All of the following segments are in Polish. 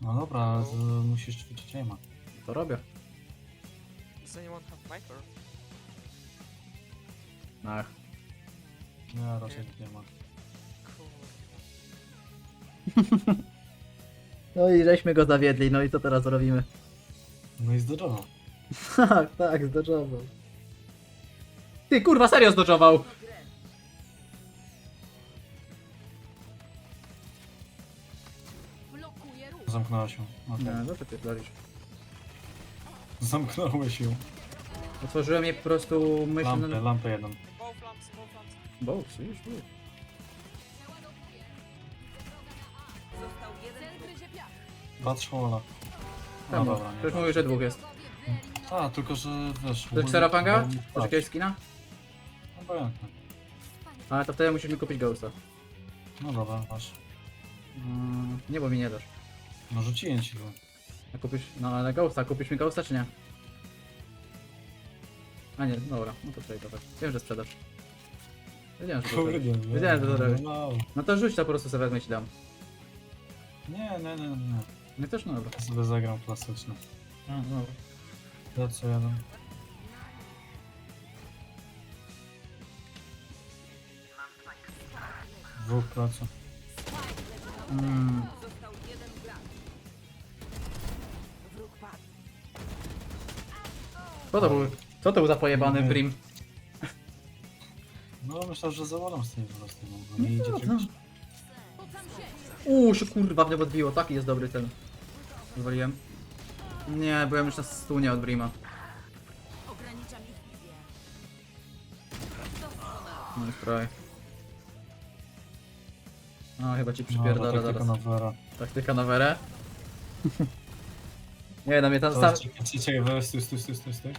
No dobra, ale to musisz ćwiczyć aima. To robię. Does anyone have Viper? Ach. Nie, raczej nie ma. Cool. No i żeśmy go zawiedli, no i co teraz robimy? No i zdrowo. Tak, tak, zdodżował. Ty kurwa, serio zdodżował! Blokuje ruch. Zamknęła się. Okej. Nie, no przepierdolisz. Zamknąłeś ją. Otworzyłem jej po prostu myśl... Lampę, lampę jeden. Both lamps, both lamps. Box, już. Cel gryzie piach. Patrz hola. No Tam, dobra, nie. ktoś mówił, że dwóch jest. A, tylko że wiesz... To jest Xerapanga? Masz Tak, jakiegoś skina? obojętne. Ale to wtedy musisz mi kupić Ghosta. No dobra, masz. Mm, nie, bo mi nie dasz. No rzuciłem ci go. A kupisz, no ale Ghosta, kupisz mi Ghosta czy nie? A nie, dobra, no to to tak. Wiem, że sprzedasz. Wiedziałem, że to Kurde, zrobisz. nie. Wiedziałem, że to zrobisz. No, No to rzuć to po prostu sobie wezmę i ci dam. nie, nie, nie, nie. No też no dobra. Ja sobie zagram klasyczny. No dobra. Ja co jeden. Dwóch pracy. Mm. Co to był? Co to był za pojebany. Brim? No myślę, że zawalam z tym po prostu. No, bo nie No idzie dobra. czegoś. Uuu, się kurwa mnie odbiło, taki jest dobry ten. Zwaliłem. Nie, byłem już na stunie od Brima. No i prawie. No chyba ci No, przypierdolę tak tylko zaraz. na wera. Taktyka na werę. Nie, na mnie tam sam... Weź, stój, stój, stój, stój, stój.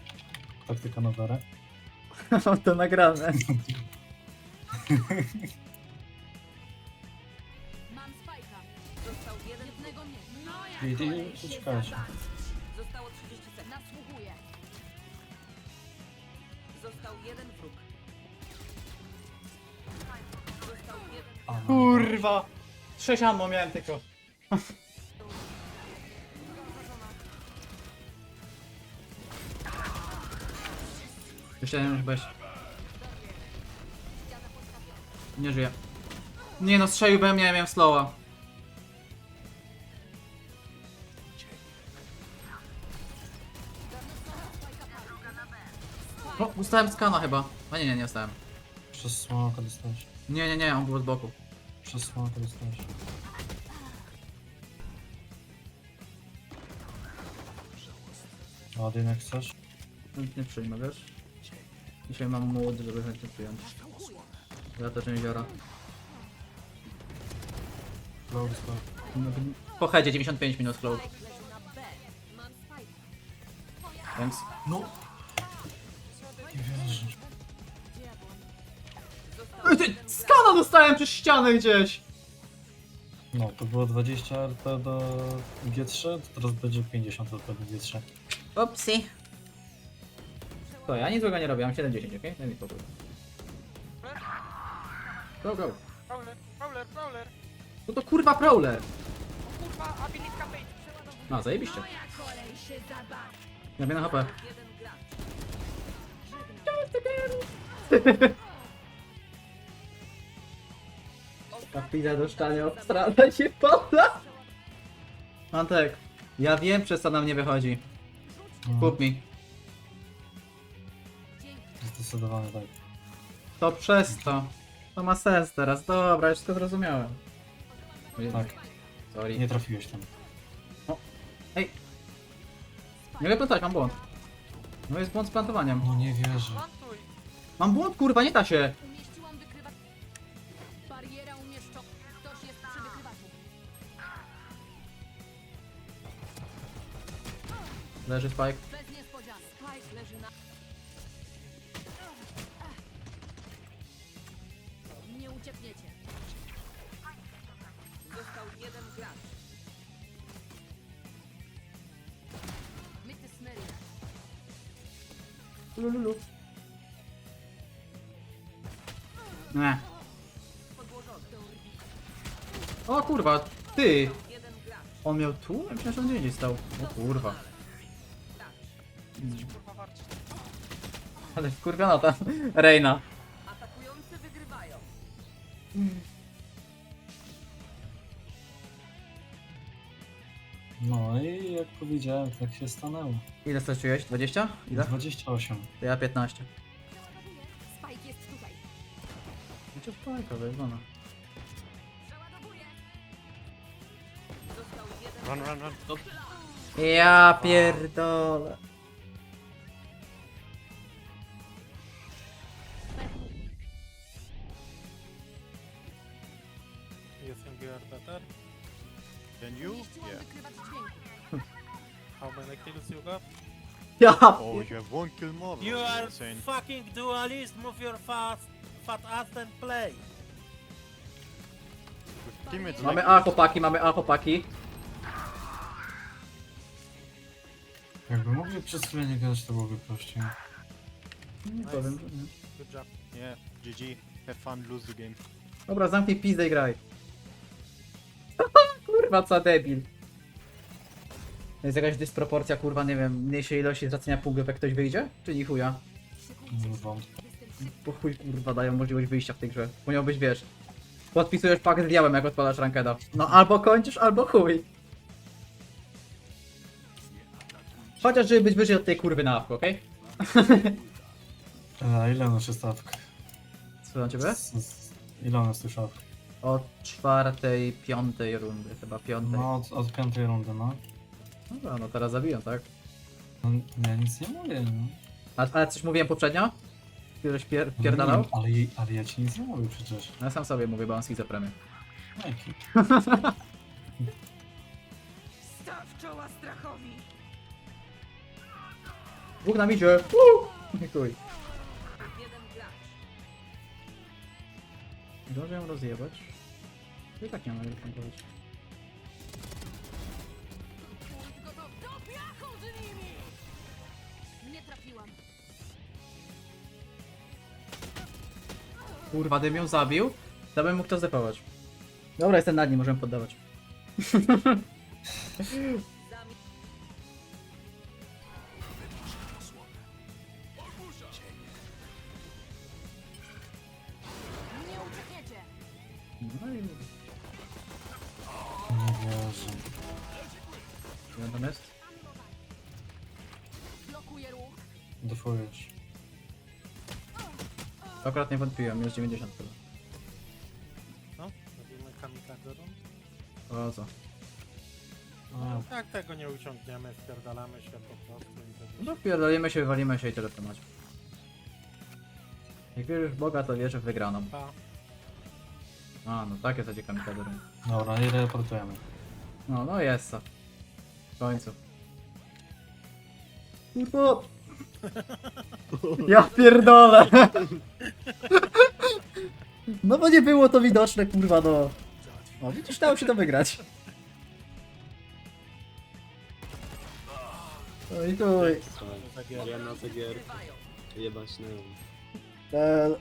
Taktyka na werę. Mam to nagrane. Mam spajka. Został jeden jednego mnie. No I ja ty kolej się uciekałeś. zada. Zostało 30 sekund. Nasłuchuję. Został jeden wróg. Został jeden. A, no. Kurwa! Sześć ammo miałem tylko. Myślałem, że weź. Nie żyje. Nie no, strzelił we mnie, ja miałem slowa. O, dostałem skana chyba. A nie, nie, nie dostałem. Przez smoka dostałeś. Nie, nie, nie, on był z boku. Przez smoka dostałeś. Ładnie jak chcesz. Chętnie przyjmę, wiesz? Dzisiaj mam młody, żeby chętnie przyjąć. Ja też nie biorę. Low stop. Po headzie 95 minut cloud. Thanks. No! Nie wierzę. Ej, ty, skana dostałem przez ścianę gdzieś! No, to było 20 RP do G3, to teraz będzie 50 RP do G3. Upsi. To ja nic złego nie robię, mam 7-10, okej? Daj mi spokój. Go, go. Prowler, prowler, prowler. No to kurwa prowler! O kurwa, abilitka bait. No, zajebiście. Moja kolej się zada. Ja wiem na HP. Jeden gracz. Ta pizza do szczania obstrana się poda! Antek, ja wiem przez co na mnie wychodzi. Kup mi. Zdecydowanie tak. To przez to. To ma sens teraz. Dobra, już wszystko zrozumiałem. Tak, Sorry. nie trafiłeś tam. Ej! Nie plantać, mam błąd. No jest błąd z plantowaniem. No nie wierzę. Plantuj. Mam błąd, kurwa, nie da się! Umieściłam wykrywacz. Bariera umieszczona. Ktoś jest przy wykrywaczu. Leży spike. Uciekniecie. Został jeden gracz. Myty smery. Lululu. Nie. Podłożony. O kurwa, ty! Jeden gracz. On miał tu? Ja myślałem, że on gdzie indziej stał. O kurwa. Jesteś kurwa warczy. Ale wkurwiona ta Reina. No i jak powiedziałem, tak się stanęło. Ile straciłeś? 20? Ile? 28. To ja 15. Przeładowuję. Spike jest tutaj. Gdzie spajka, wyjebana. Przeładowuję. Został jeden Run, run, run. Ja pierdolę. You are better? Than you? Umieściłam Yeah. wykrywacz dźwięku. How many kills you got? Ja Oh, you have one kill more. You That's are insane. fucking dualist. Move your fast, fat ass and play. Teammates Mamy like A chłopaki, mamy A chłopaki. Jakby mogli przez chwilę nie gadać, to byłoby prościej. Nie powiem. że nie. Good job. Yeah, GG. Have fun, lose the game. Dobra, zamknij pizdę i graj. Kurwa, co debil. Jest jakaś dysproporcja, kurwa, nie wiem, mniejszej ilości stracenia punktów, jak ktoś wyjdzie? Czy nie chuja? Nie wątpię. Po chuj, kurwa, dają możliwość wyjścia w tej grze. Powinno być, wiesz, podpisujesz pakt z diałem, jak odpalasz rankeda. No albo kończysz, albo chuj. Chociaż, żeby być wyżej od tej kurwy na awku, okej? A ile na szestawkę? Co na ciebie? Z- z- Ile one słyszał? Od czwartej, piątej rundy, chyba piątej. No, od, od piątej rundy, no. Dobra, no teraz zabiję, tak? no. Ja nic nie mówię, no. A, ale coś mówiłem poprzednio? Któryś pier, No pierdalał? nie Ale, ale ja ci nic nie mówię przecież. No ja sam sobie mówię, bo mam schizofrenię. Jaki? Staw czoła strachowi. Dwóch nam idzie! Uuu! Chuj. Jeden gracz. Ją rozjebać. I tak nie mam jak gotowy. Do piachu z nimi! Nie trafiłam. Kurwa, gdybym ją zabił, to bym mógł to zdepować. Dobra, jestem nad nim, możemy poddawać. Defujesz. Akurat nie wątpiłem, jest 90 chyba. No, robimy kamikadze run. O co? A, Jak tego nie uciągniemy, wpierdalamy się po prostu i No będzie pierdolimy się, wywalimy się i tyle w temacie. Jak wierzysz w Boga, to wierzę w wygraną. pa. A, no takie zadzie kamikaze robią. dobra, i reportujemy. No, no jest to. W końcu. Kurwa! Ja pierdolę! No bo nie było to widoczne, kurwa, no. O, widzisz, dało się to wygrać. Oj, chuj. Ariana Zagier, wygrywają. jebać na Eee,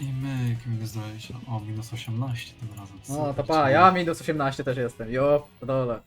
I myk, minus 20. O, minus 18 tym razem. No, to pa, ja minus 18 też jestem, jo, dole.